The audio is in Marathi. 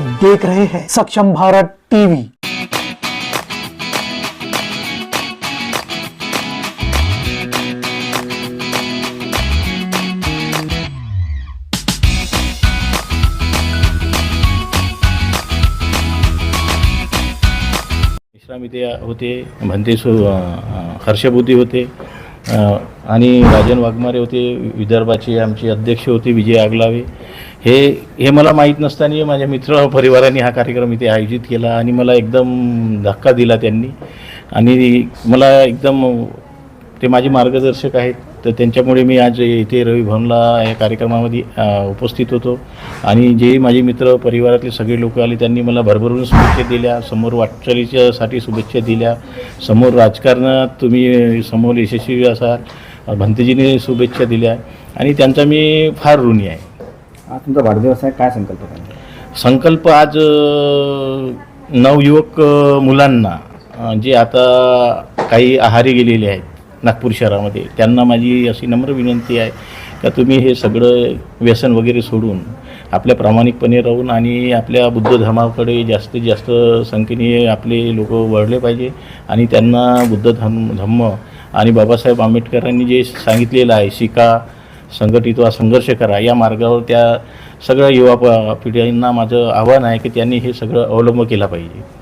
देख रहे हैं सक्षम भारत टीवी। विश्राम होते अं, हर्षबुद्धी होते आणि राजन वाघमारे होते विदर्भाचे आमचे अध्यक्ष होते विजय आगलावे. हे हे मला माहीत नसताना माझ्या मित्र परिवाराने हा कार्यक्रम इथे आयोजित केला आणि मला एकदम धक्का दिला त्यांनी. आणि मला एकदम ते माझे मार्गदर्शक आहेत तर त्यांच्यामुळे मी आज इथे रवी भवनला या कार्यक्रमामध्ये उपस्थित होतो. आणि जे माझे मित्र परिवारातले सगळे लोक आले त्यांनी मला भरभरून शुभेच्छा दिल्या समोर वाटचालीच्यासाठी शुभेच्छा दिल्या. समोर राजकारणात तुम्ही समोर यशस्वी असाल. भंतेजीने शुभेच्छा दिल्या आणि त्यांचा मी फार ऋणी आहे. तुमचा वाढदिवस आहे. काय संकल्प संकल्प आज अ, नवयुवक अ, मुलांना अ, जे आता काही आहारी गेलेले आहेत नागपूर शहरामध्ये त्यांना माझी अशी नम्र विनंती आहे का तुम्ही हे सगळं व्यसन वगैरे सोडून आपल्या प्रामाणिकपणे राहून आणि आपल्या बुद्ध धर्माकडे जास्तीत जास्त संख्येने आपले लोक वळले पाहिजे आणि त्यांना बुद्ध धर्म धम्म आणि बाबासाहेब आंबेडकरांनी जे सांगितलेलं आहे शिका संघटित व्हा संघर्ष करा या मार्गावर त्या सगळ्या युवा प- पिढ्यांना माझं आव्हान आहे की त्यांनी हे सगळं अवलंब केला पाहिजे.